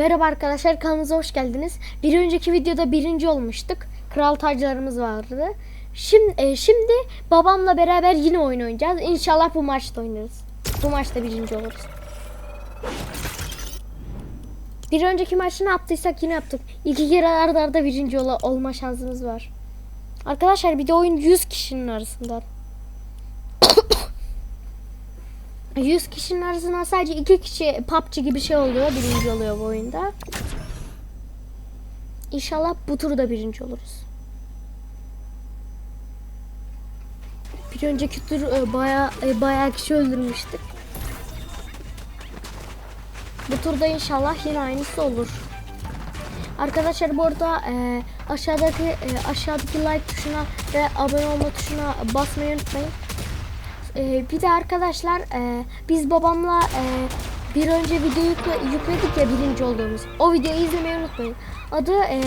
Merhaba arkadaşlar kanalımıza hoş geldiniz. Bir önceki videoda birinci olmuştuk. Kral taclarımız vardı. Şimdi, e, şimdi babamla beraber yine oyun oynayacağız. İnşallah bu maçta oynarız. Bu maçta birinci oluruz. Bir önceki maçı ne yaptıysak yine yaptık. İki kere arda arda birinci ola, olma şansımız var. Arkadaşlar bir de oyun 100 kişinin arasında. 100 kişinin arasından sadece 2 kişi PUBG gibi şey oluyor. Birinci oluyor bu oyunda. İnşallah bu turda birinci oluruz. Bir önceki tur e, baya e, bayağı kişi öldürmüştük. Bu turda inşallah yine aynısı olur. Arkadaşlar bu arada e, aşağıdaki e, aşağıdaki like tuşuna ve abone olma tuşuna basmayı unutmayın. E, bir de arkadaşlar e, biz babamla e, bir önce video yükle- yükledik ya birinci olduğumuz. O videoyu izlemeyi unutmayın. Adı e,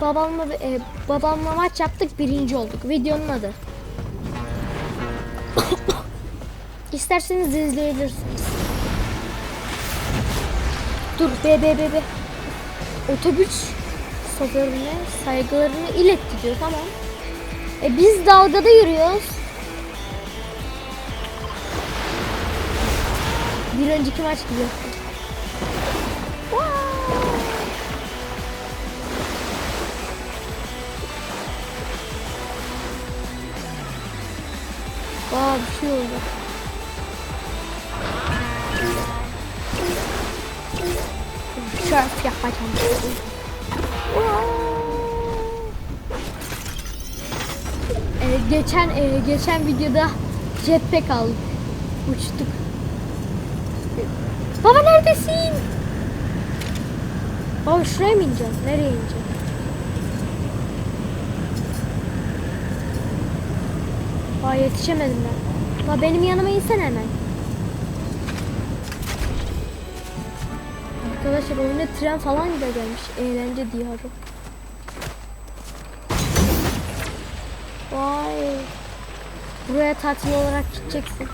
babamla e, babamla maç yaptık birinci olduk. Videonun adı. İsterseniz izleyebilirsiniz. Dur be be be be. Otobüs şoförüne saygılarını iletti diyor tamam. E biz dalgada yürüyoruz. Bir önceki maç gibi. Wow. Aa bir şey oldu. Şöf yapacağım. Ee, geçen e, geçen videoda jetpack aldık. Uçtuk. Baba neredesin? Baba şuraya mı ineceğim? Nereye ineceğim? Aa yetişemedim ben. Baba benim yanıma insene hemen. Arkadaşlar oyuna tren falan da gelmiş. Eğlence diyarı. Vay. Buraya tatil olarak gideceksin.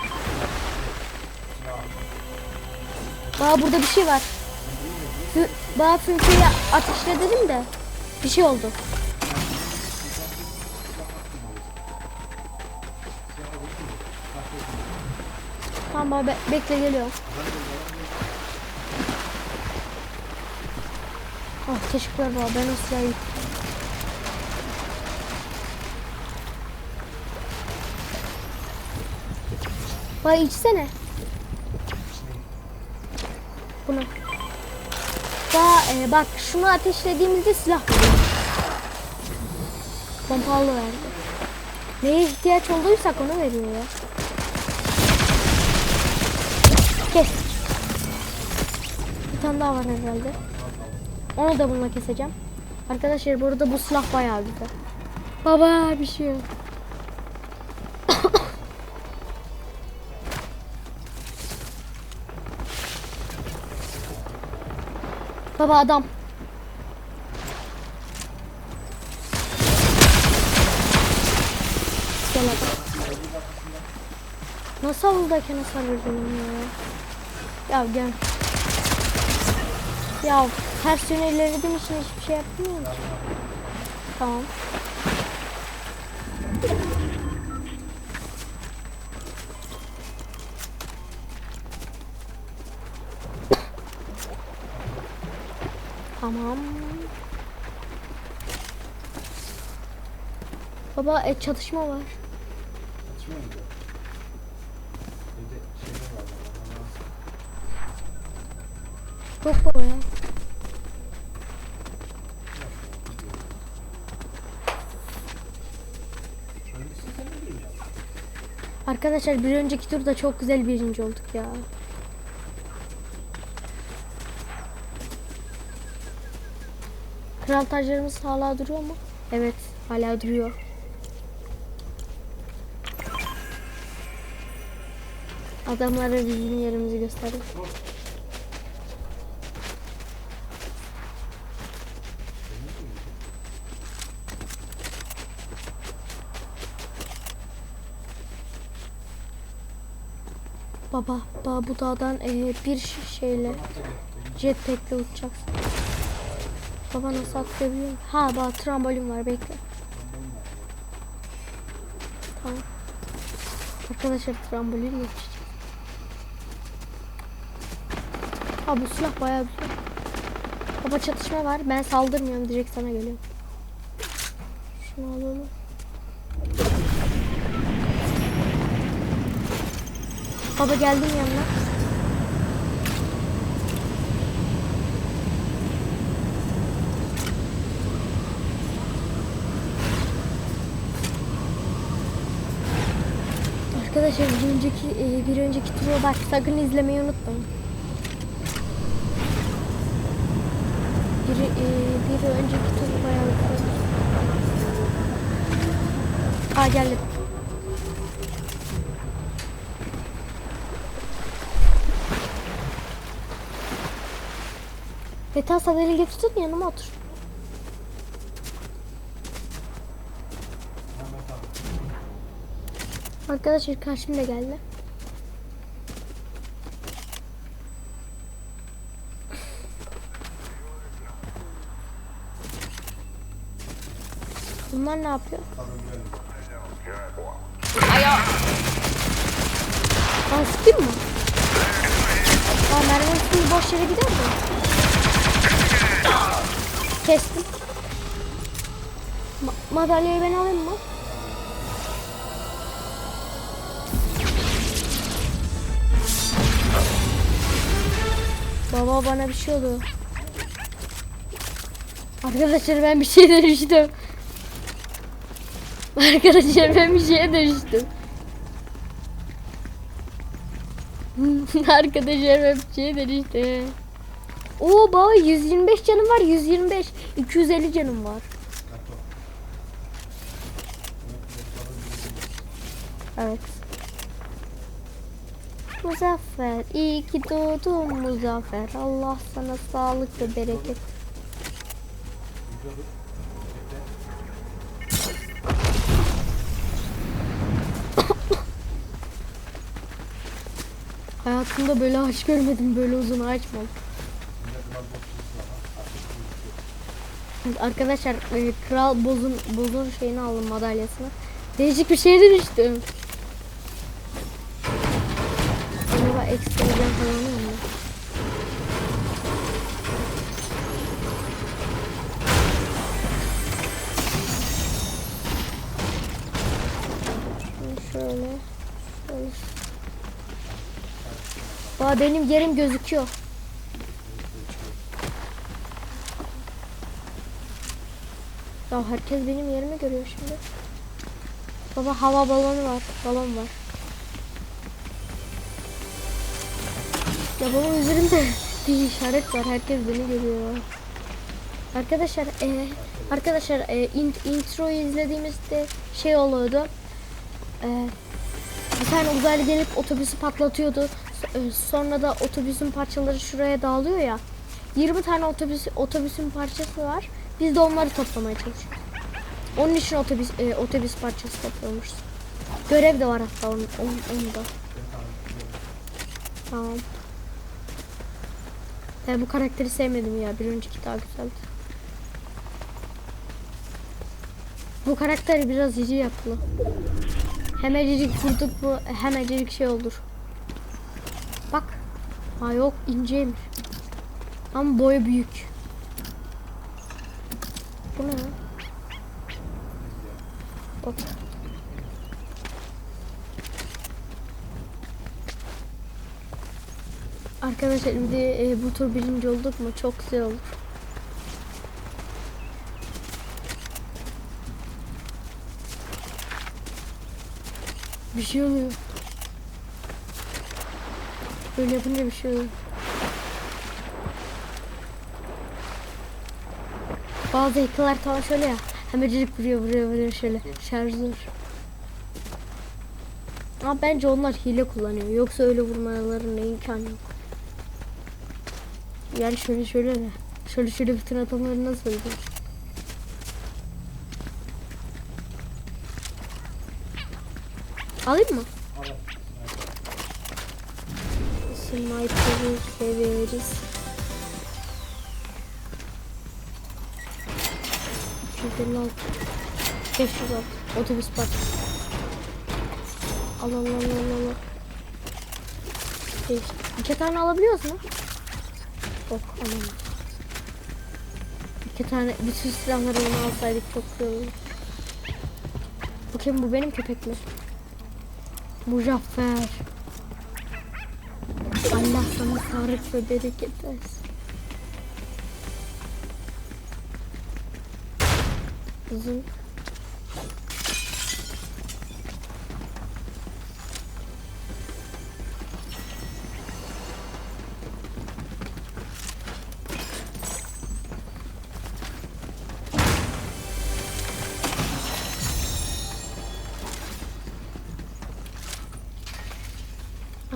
Baba burada bir şey var. Fü Baba fünkeyi ateşle dedim de bir şey oldu. Tamam baba be- bekle geliyorum. Oh teşekkürler baba ben silahı Baba içsene. Bunu. Daha e, bak şunu ateşlediğimizde silah veriyor. Pompalı verdi. Neye ihtiyaç olduysak onu veriyor ya. Kes. Bir tane daha var herhalde. Onu da bununla keseceğim. Arkadaşlar burada bu silah bayağı güzel. Baba bir şey yok. Baba adam. Gel adam. Nasıl havuzdayken hasar veriyorum ya? Ya gel. Ya ters yönelediğim için hiçbir şey yapmıyorum ki. Tamam. Tamam. Baba e, çatışma var. Çok baba ya. Arkadaşlar bir önceki turda çok güzel birinci olduk ya. Kral taclarımız hala duruyor mu? Evet, hala duruyor. Adamlara bizim yerimizi gösterdik. Baba, baba bu dağdan eee, bir şeyle Jetpack'le uçacaksın. Baba nasıl atlayabiliyorum? Ha bak trambolin var bekle. Tamam. Arkadaşlar trambolin geçeceğiz. Ha bu silah bayağı güzel. Baba çatışma var. Ben saldırmıyorum. Direkt sana geliyorum. Şunu alalım. Baba geldim yanına. Arkadaşlar bir önceki e, bir önceki tura bak sakın izlemeyi unutmayın. Bir, e, bir önceki tur bayağı. Aa geldim. Meta sandalye getirdin yanıma otur. Arkadaşlar karşımda geldi. Bunlar ne yapıyor? Ben sıkayım mı? Aa mermi şimdi boş yere gider mi? Kestim. Ma madalyayı ben alayım mı? Baba bana bir şey oldu. Arkadaşlar ben bir şey dönüştüm. Arkadaşlar ben bir şeye dönüştüm. Arkadaşlar ben bir şeye dönüştüm. Oo baba 125 canım var 125. 250 canım var. Evet. Muzaffer, iyi ki doğdun Muzaffer. Allah sana sağlık ve bereket. Hayatımda böyle ağaç görmedim, böyle uzun ağaç mı? Arkadaşlar e, kral bozun bozun şeyini aldım madalyasını. Değişik bir şeye dönüştüm. Aa, benim yerim gözüküyor. Ya herkes benim yerimi görüyor şimdi. Baba hava balonu var. Balon var. Ya bunun üzerinde bir işaret var. Herkes beni görüyor. Arkadaşlar e, arkadaşlar e, int- izlediğimizde şey oluyordu. E, bir tane uzaylı gelip otobüsü patlatıyordu. E, Sonra da otobüsün parçaları şuraya dağılıyor ya. 20 tane otobüs otobüsün parçası var. Biz de onları toplamaya çalışıyoruz. Onun için otobüs e, otobüs parçası topluyormuşuz. Görev de var hatta onun, onun, onun da. Tamam. Ben bu karakteri sevmedim ya. Bir önceki daha güzeldi. Bu karakter biraz iri yapılı. Hemencik vurduk bu hemencik şey olur. Bak. Ha yok inceymiş. Ama boyu büyük. Bu ne? Hop. Arkadaşlar de e, bu tur birinci olduk mu çok güzel olur. Bir şey oluyor. Böyle yapınca bir şey oluyor. Bazı hackerlar falan şöyle ya. Hemencilik vuruyor vuruyor vuruyor şöyle. Şarjör. Ama bence onlar hile kullanıyor. Yoksa öyle vurmalarının imkanı yok. Yani şöyle şöyle de. Şöyle şöyle bütün atamaları nasıl öldü? Alayım mı? Alalım. Sniper'ı severiz. Şuradan al. 500 al. Otobüs parçası. Al al al al al. Beş. İki tane alabiliyoruz mu? Yok alamam. İki tane bütün silahları onu alsaydık çok güzel olur. Bakayım bu benim köpek mi? Muzaffer. Allah sana sağlık ve bereket versin. Uzun.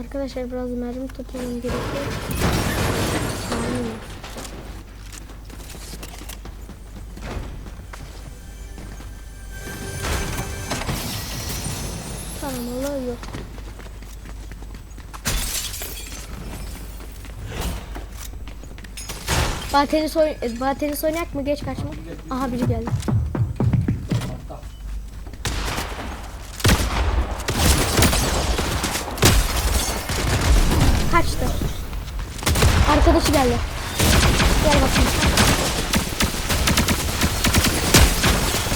Arkadaşlar biraz mermi toplamam gerekiyor. Mermi. Tamam olay yok. Bana tenis, oyn e, mı? Geç kaçma. Aha biri geldi. Arkadaşı geldi. Gel bakayım.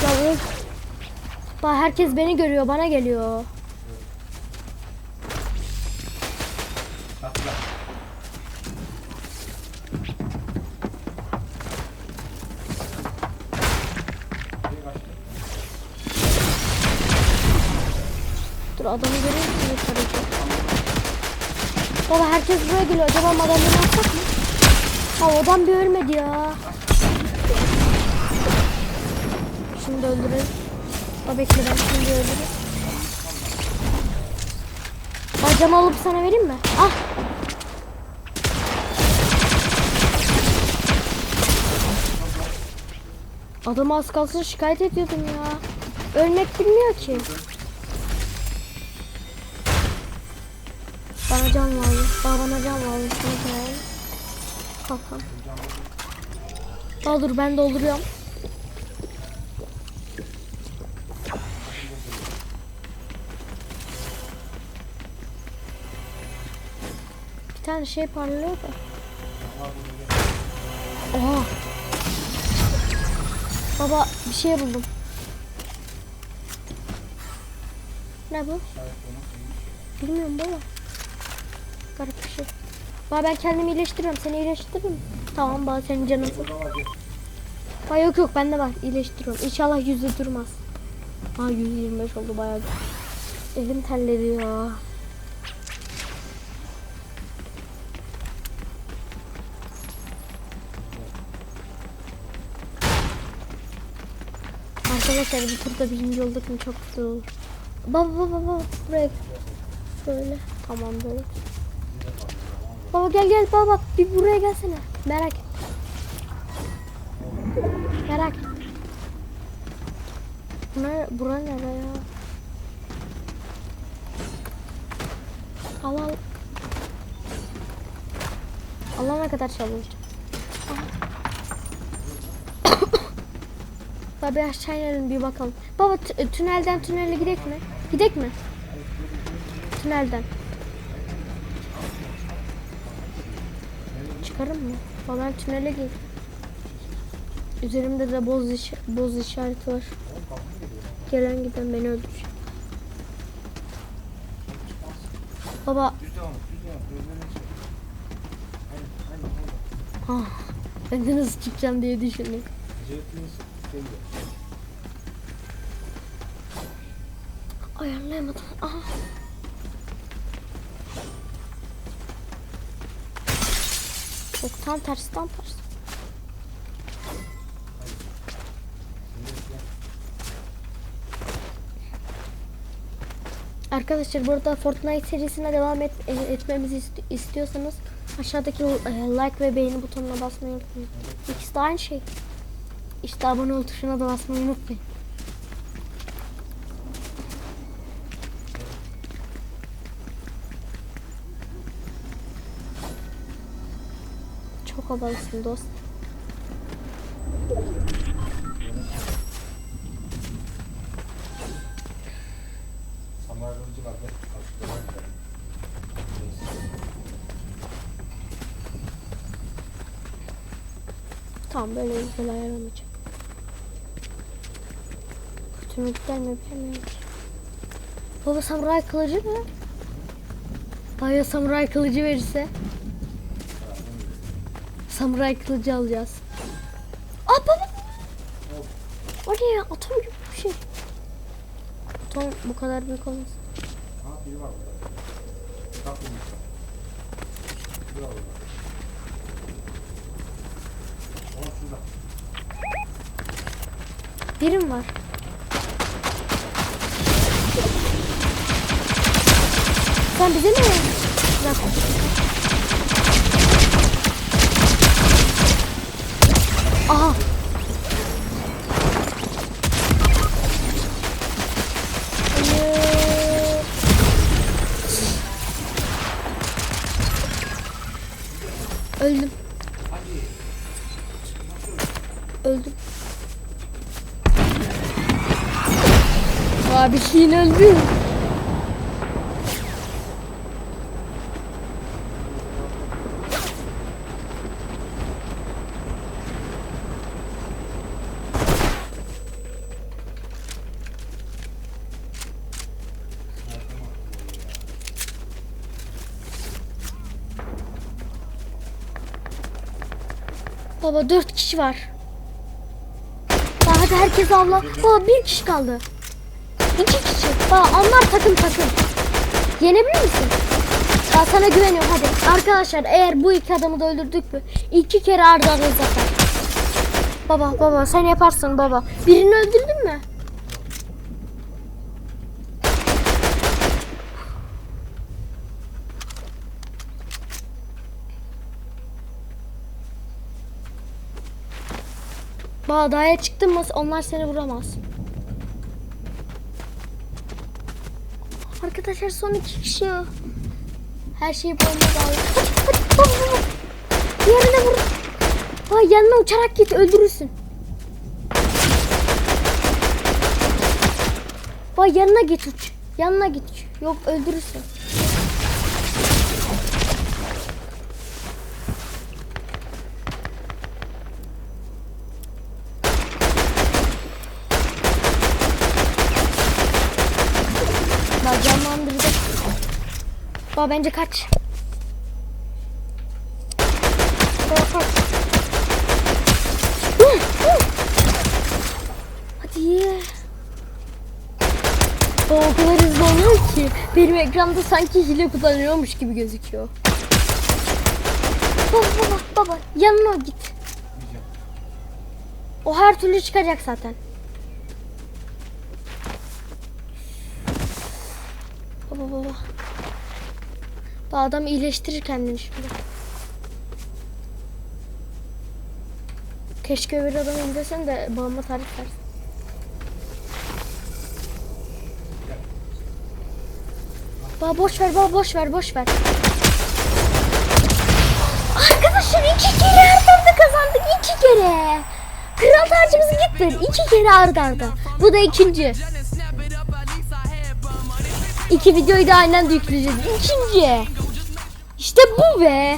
Ya öf. Bak herkes beni görüyor, bana geliyor. Dur adamı görüyor musun? Baba herkes buraya geliyor. Acaba madalyanı atsak mı? Ha o adam bir ölmedi ya. Şimdi öldürelim. Baba bekle ben şimdi öldürürüm. Bacamı alıp sana vereyim mi? Ah. Adamı az kalsın şikayet ediyordum ya. Ölmek bilmiyor ki. Bana can lazım. Bana bana can lazım. Sana can lazım. Kalkan. Aa dur ben dolduruyorum. Bir tane şey parlıyor da. Oha. Baba bir şey buldum. Ne bu? Bilmiyorum baba. Baba ben kendimi iyileştiriyorum. Seni iyileştiririm. Tamam baba senin canın. Baba yok yok bende var. İyileştiriyorum. İnşallah yüzde durmaz. Aa 125 oldu bayağı. Elim terledi ya. Arkadaşlar bu turda birinci olduk mu çok güzel olur. Baba baba baba buraya Böyle. Tamam böyle. Baba gel gel baba bak bir buraya gelsene. Merak et. Merak et. Ne, bura nere ya? Al al. Allah ne kadar çalışacak. Baba aşağı inelim bir bakalım. Baba tünelden tünele gidek mi? Gidek mi? Tünelden. Çıkarım mı? Ben tünele gir. Üzerimde de boz, iş boz işareti var. Gelen giden beni öldürecek. Baba. Ah, ben de nasıl çıkacağım diye düşündüm. Ayarlayamadım. Aha. Yok tam tersi tam tersi. Arkadaşlar burada Fortnite serisine devam et, e, etmemizi ist- istiyorsanız aşağıdaki e, like ve beğeni butonuna basmayı unutmayın. İkisi de aynı şey. İşte abone ol tuşuna da basmayı unutmayın. adamsın dost. Tam böyle güzel ayarlamayacak. Kötümü gider mi bilmiyorum ki. Baba samuray kılıcı mı? Baya samuray kılıcı verirse. Samuray kılıcı alacağız. Aa baba. O ne ya? Atom gibi bir şey. Atom bu kadar büyük olmaz. Ha biri var burada. Bak bunu. Birim var. Sen bize mi? Bak. Hayır. Öldüm. Öldüm. Abi yine öldü. Baba dört kişi var. Hadi herkes avla. Baba bir kişi kaldı. İki kişi. Baba onlar takım takım. Yenebilir misin? Ben sana güveniyorum hadi. Arkadaşlar eğer bu iki adamı da öldürdük mü? iki kere arda zafer. Baba baba sen yaparsın baba. Birini öldürdün mü? Bağdaya çıktın mı onlar seni vuramaz. Arkadaşlar son iki kişi. Her şeyi bomba bağlı. Hadi hadi baba. Diğerine vur. Ha, yanına uçarak git öldürürsün. Bak yanına git uç. Yanına git. Yok öldürürsün. Bak canlandırdı. Bak bence kaç. Bak kaç. Hadi. Bak o kadar hızlı oluyor ki benim ekranda sanki hile kullanıyormuş gibi gözüküyor. Baba baba baba yanına git. O her türlü çıkacak zaten. Baba baba. Bu adam iyileştirir kendini şimdi. Keşke öbür adamı izlesen de babama tarif versin. Baba boş ver baba boş ver boş ver. Arkadaşlar iki kere arda arda kazandık iki kere. Kral tacımız gitti. iki kere arda arda. Bu da ikinci. İki videoyu da aynen de yükleyeceğiz. İkinci. İşte bu be.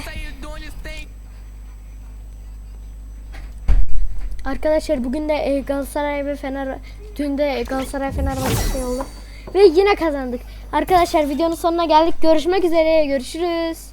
Arkadaşlar bugün de e, Galatasaray ve Fener dün de Galatasaray Fenerbahçe şey oldu. Ve yine kazandık. Arkadaşlar videonun sonuna geldik. Görüşmek üzere. Görüşürüz.